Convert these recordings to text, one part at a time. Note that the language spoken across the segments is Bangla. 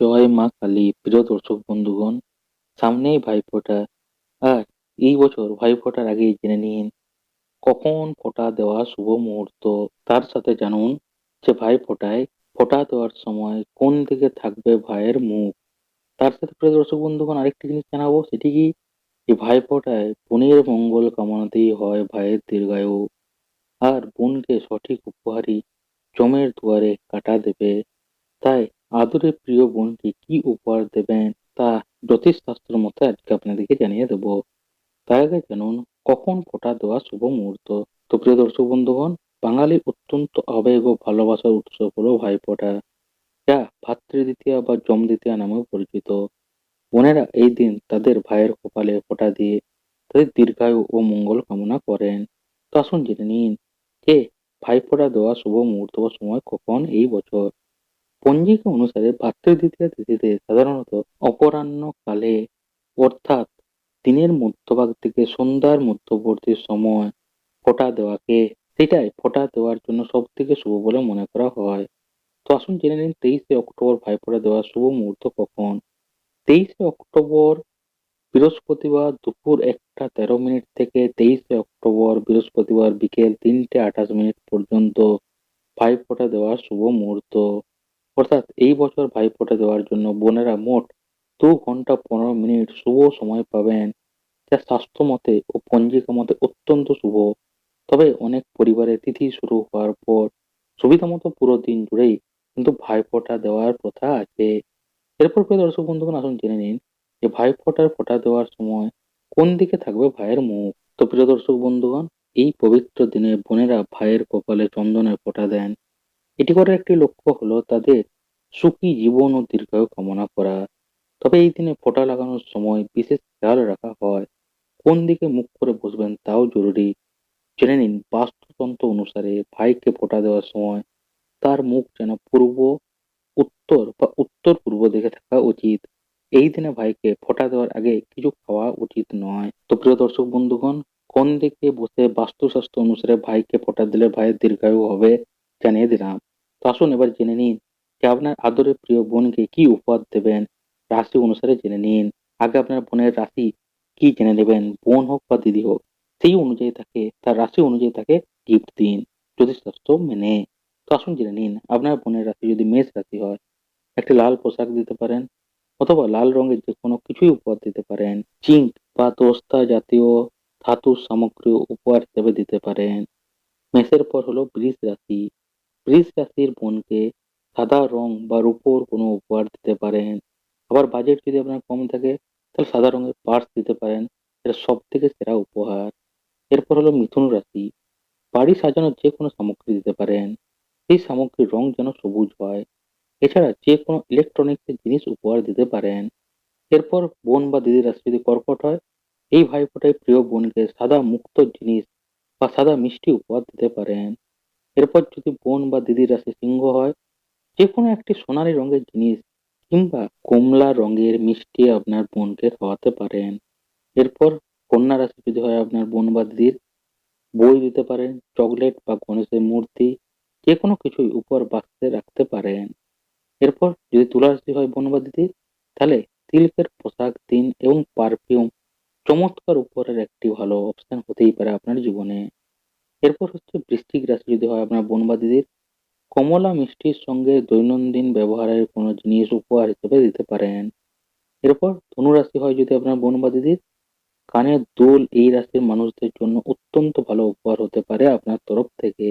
জয় মা কালী, প্রিয় দর্শক বন্ধুগণ, সামনেই ভাইফোঁটা। আর এই বছর ভাইফোঁটার আগেই জেনে নিন, কখন ফোঁটা দেওয়া শুভ মুহূর্ত। তার সাথে জানুন যে ভাই ভাইফোঁটায় ফোঁটা দেওয়ার সময় কোন দিকে থাকবে ভাইয়ের মুখ। তার সাথে প্রিয় দর্শক বন্ধুগণ, আরেকটি জিনিস জানাব, সেটি কি? যে ভাই ভাইফোঁটায় বোনের মঙ্গল কামনাতেই হয় ভাইয়ের দীর্ঘায়ু। আর বোনকে সঠিক উপহারই জমের দুয়ারে কাটা দেবে। তাই আদরের প্রিয় বোনকে কি উপহার দেবেন তা জ্যোতিষশাস্ত্র মতে আজকে আপনাদেরকে জানিয়ে দেব। তার আগে জানুন, কখন ফোঁটা দেওয়া শুভ মুহূর্ত? তো প্রিয় দর্শক বন্ধুগণ, বাঙালি অত্যন্ত আবেগ ও ভালোবাসার উৎসব হলো ভাইফোঁটা যা ভাতৃদ্বিতীয়া বা জম দ্বিতীয়া নামেও পরিচিত। বোনেরা এই দিন তাদের ভাইয়ের কপালে ফোঁটা দিয়ে তাদের দীর্ঘায়ু ও মঙ্গল কামনা করেন। তো আসুন জেনে নিন যে ভাইফোঁটা দেওয়া শুভ মুহূর্ত বা সময় কখন এই বছর? পঞ্জিকা অনুসারে ভাতৃদ্বিতীয়া তিথিতে সাধারণত অপরাহ্ন কালে, অর্থাৎ দিনের মধ্যভাগ থেকে সন্ধ্যার মধ্যবর্তী সময় ফোঁটা দেওয়াকে, সেটাই ফোঁটা দেওয়ার জন্য সব থেকে শুভ বলে মনে করা হয়। তো আসুন জেনে নিন তেইশে অক্টোবর ভাইফোঁটা দেওয়ার শুভ মুহূর্ত কখন? তেইশে অক্টোবর বৃহস্পতিবার দুপুর একটা তেরো মিনিট থেকে তেইশে অক্টোবর বৃহস্পতিবার বিকেল তিনটে আঠাশ মিনিট পর্যন্ত ভাইফোঁটা দেওয়ার শুভ মুহূর্ত। অর্থাৎ এই বছর ভাইফোঁটা দেওয়ার জন্য বোনেরা মোট দু ঘণ্টা পনেরো মিনিট শুভ সময় পাবেন, যা স্বাস্থ্য মতে ও পঞ্জিকা মতে অত্যন্ত শুভ। তবে অনেক পরিবারে তিথি শুরু হওয়ার পর সুবিধা মতো পুরো দিন জুড়েই কিন্তু ভাইফোঁটা দেওয়ার প্রথা আছে। এরপর প্রিয় দর্শক বন্ধুগণ, আসুন জেনে নিন যে ভাইফোঁটার ফোঁটা দেওয়ার সময় কোন দিকে থাকবে ভাইয়ের মুখ? তো প্রিয় দর্শক বন্ধুগণ, এই পবিত্র দিনে বোনেরা ভাইয়ের কপালে চন্দনের ফোঁটা দেন। এটি করার একটি লক্ষ্য হলো তাদের সুখী জীবন ও দীর্ঘায়ু কামনা করা। তবে এই দিনে ফোঁটা লাগানোর সময় বিশেষ খেয়াল রাখা হয় কোন দিকে মুখ করে বসবেন তাও জরুরি। জেনে নিন, বাস্তুতন্ত্র অনুসারে ভাইকে ফোঁটা দেওয়ার সময় তার মুখ যেন পূর্ব, উত্তর বা উত্তর পূর্ব দিকে থাকা উচিত। এই দিনে ভাইকে ফোঁটা দেওয়ার আগে কিছু খাওয়া উচিত নয়। তো প্রিয় দর্শক বন্ধুগণ, কোন দিকে বসে বাস্তুশাস্ত্র অনুসারে ভাইকে ফোঁটা দিলে ভাইয়ের দীর্ঘায়ু হবে জানিয়ে দিলাম। তো আসুন এবার জেনে নিন যে আপনার আদরের প্রিয় বোনকে কি উপহার দেবেন। রাশি অনুসারে জেনে নিন। আগে আপনার বোনের রাশি কি জেনে নেবেন? বোন হোক বা দিদি হোক, সেই অনুযায়ী তাকে, তার রাশি অনুযায়ী তাকে গিফট দিন। জ্যোতিষশাস্ত্র মেনে। তো আসুন জেনে নিন, আপনার বোনের রাশি যদি মেষ রাশি হয়, একটি লাল পোশাক দিতে পারেন অথবা লাল রঙের যে কোনো কিছুই উপহার দিতে পারেন। জিঙ্ক বা তোস্তা জাতীয় ধাতুর সামগ্রী উপহার হিসেবে দিতে পারেন। মেষের পর হলো বৃষ রাশি। বৃষ রাশির বোনকে সাদা রং বা রূপোর কোনো উপহার দিতে পারেন। আবার বাজেট যদি আপনার কম থাকে, তাহলে সাদা রঙের পার্স দিতে পারেন। এটা সব থেকে সেরা উপহার। এরপর হলো মিথুন রাশি। বাড়ি সাজানোর যে কোনো সামগ্রী দিতে পারেন। সেই সামগ্রীর রং যেন সবুজ হয়। এছাড়া যে কোনো ইলেকট্রনিক্সের জিনিস উপহার দিতে পারেন। এরপর বোন বা দিদির রাশি যদি কর্কট হয়, এই ভাইফোঁটায় প্রিয় বোনকে সাদা মুক্ত জিনিস বা সাদা মিষ্টি উপহার দিতে পারেন। এরপর যদি বোন বা দিদির রাশি সিংহ হয় যে কোনো একটি সোনালী রঙের জিনিস কিংবা কমলা রঙের মিষ্টি আপনার বোনকে খাওয়াতে পারেন। এরপর কন্যা রাশি যদি হয় আপনার বোন বা দিদির, বই দিতে পারেন, চকলেট বা গণেশের মূর্তি যে কোনো কিছুই উপর বাক্সে রাখতে পারেন। এরপর যদি তুলা রাশি হয় বোন বা দিদির, তাহলে সিল্কের পোশাক, দিন এবং পারফিউম চমৎকার উপহারের একটি ভালো অপশন হতেই পারে আপনার জীবনে। এরপর হচ্ছে বৃশ্চিক রাশি যদি হয় আপনার বোন বা দিদির কমলা মিষ্টির সঙ্গে দৈনন্দিন ব্যবহারের কোনো জিনিস উপহার হিসেবে দিতে পারেন। এরপর ধনুরাশি হয় যদি আপনার বোন বা দিদির কানের দুল এই রাশির মানুষদের জন্য অত্যন্ত ভালো উপহার হতে পারে আপনার তরফ থেকে।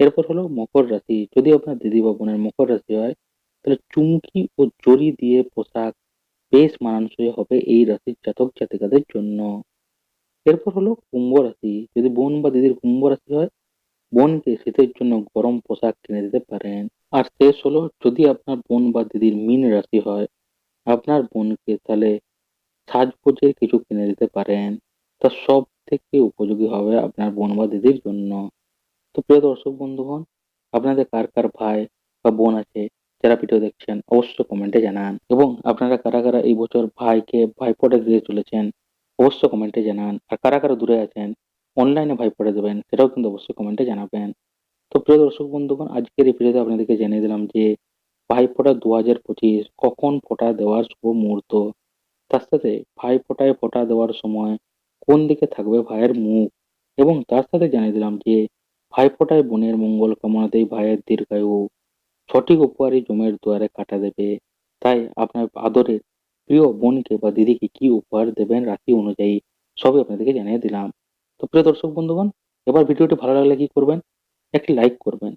এরপর হলো মকর রাশি, যদি আপনার দিদি বা বোনের মকর রাশি হয়, তাহলে চুমকি ও জড়ি দিয়ে পোশাক বেশ মানানসই হবে এই রাশির জাতক জাতিকাদের জন্য। এরপর হলো কুম্ভ রাশি। যদি বোন বা দিদির কুম্ভ রাশি হয়, বোনকে শীতের জন্য গরম পোশাক কিনে দিতে পারেন। আর শেষ হলো, যদি আপনার বোন বা দিদির মিন রাশি হয়, আপনার বোনকে তাহলে সাজগোজের কিছু কিনে দিতে পারেন। তা সব থেকে উপযোগী হবে আপনার বোন বা দিদির জন্য। তো প্রিয় দর্শক বন্ধুগণ, আপনাদের কার কার ভাই বা বোন আছে, যারা ভিডিও দেখছেন, অবশ্যই কমেন্টে জানান। এবং আপনারা কারা কারা এই বছর ভাইকে ভাইফোঁটা দিয়ে চলেছেন অবশ্যই কমেন্টে জানান, আর কারা কারা দূরে আছেন অনলাইনে ভাইফোঁটা দেবেন সেটাও কিন্তু অবশ্যই কমেন্টে জানাবেন। তো প্রিয় দর্শক বন্ধুগণ, আজকের এই ভিডিওতে আপনাদেরকে জানিয়ে দিলাম যে ভাইফোঁটা দু হাজার পঁচিশ কখন ফোঁটা দেওয়ার শুভ মুহূর্ত? তার সাথে ভাই ফোঁটায় ফোঁটা দেওয়ার সময় কোন দিকে থাকবে ভাইয়ের মুখ? এবং তার সাথে জানিয়ে দিলাম যে, ভাই ফোঁটায় বোনের মঙ্গল কামনাতেই ভাইয়ের দীর্ঘায়ু। সঠিক উপহারই জমের দুয়ারে কাটা দেবে। তাই আপনার আদরের প্রিয় বোনকে বা দিদিকে কি উপহার দেবেন রাশি অনুযায়ী, সবই আপনাদেরকে জানিয়ে দিলাম। তো প্রিয় দর্শক বন্ধুগণ, এবার ভিডিওটি ভালো লাগলে কি করবেন? একটি লাইক করবেন।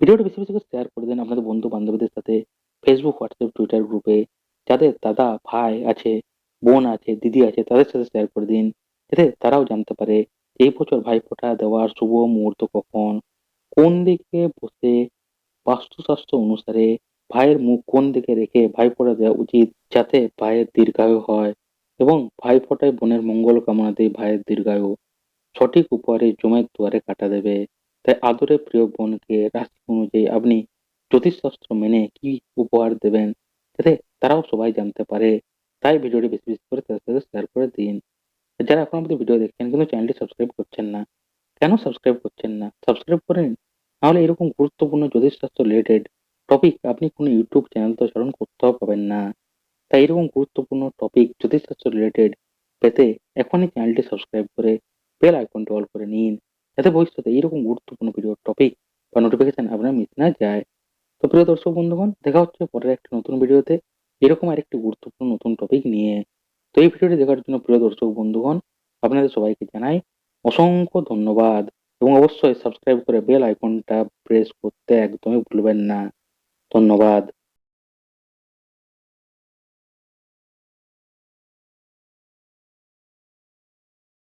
ভিডিওটি বেশি বেশি করে শেয়ার করে দেন আপনাদের বন্ধু বান্ধবীদের সাথে ফেসবুক হোয়াটসঅ্যাপ টুইটার গ্রুপে যাদের দাদা, ভাই আছে, বোন আছে, দিদি আছে, তাদের সাথে শেয়ার করে দিন। যাতে তারাও জানতে পারে এই বছর ভাইফোঁটা দেওয়ার শুভ মুহূর্ত কখন, কোন দিকে বসে বাস্তুশাস্ত্র অনুসারে ভাইয়ের মুখ কোন দিকে রেখে ভাই ভাইফোঁটা দেওয়া উচিত যাতে ভাইয়ের দীর্ঘায়ু হয় এবং ভাইফোঁটায় বোনের মঙ্গল কামনাতেই ভাইয়ের দীর্ঘায়ু। সঠিক উপহারে জমের দুয়ারে কাটা দেবে। তাই আদরে প্রিয় বোনকে রাশি অনুযায়ী আপনি জ্যোতিষশাস্ত্র মেনে কি উপহার দেবেন যাতে তারাও সবাই জানতে পারে। তাই ভিডিওটি বেশি বেশি করে তাদের সাথে শেয়ার করে দিন। যারা এখন আমাদের ভিডিও দেখছেন কিন্তু চ্যানেলটি সাবস্ক্রাইব করছেন না, কেন সাবস্ক্রাইব করছেন না? সাবস্ক্রাইব করেন নাহলে এরকম গুরুত্বপূর্ণ জ্যোতিষশাস্ত্র রিলেটেড টপিক আপনি কোনো ইউটিউব চ্যানেল তো স্মরণ করতেও পাবেন না। তাই এরকম গুরুত্বপূর্ণ টপিক জ্যোতিষশাস্ত্র রিলেটেড পেতে এখনই চ্যানেলটি সাবস্ক্রাইব করে বেল আইকনটি অল করে নিন। যাতে ভবিষ্যতে এইরকম গুরুত্বপূর্ণ ভিডিও টপিক বা নোটিফিকেশন আপনার মিস না যায়। তো প্রিয় দর্শক বন্ধুগণ, দেখা হচ্ছে পরের একটা নতুন ভিডিওতে এরকম আরেকটি গুরুত্বপূর্ণ নতুন টপিক নিয়ে। তো এই ভিডিওটি দেখার জন্য প্রিয় দর্শক বন্ধুগণ, আপনাদের সবাইকে জানাই অসংখ্য ধন্যবাদ। এবং অবশ্যই সাবস্ক্রাইব করে বেল আইকনটা প্রেস করতে একদমই ভুলবেন না। ধন্যবাদ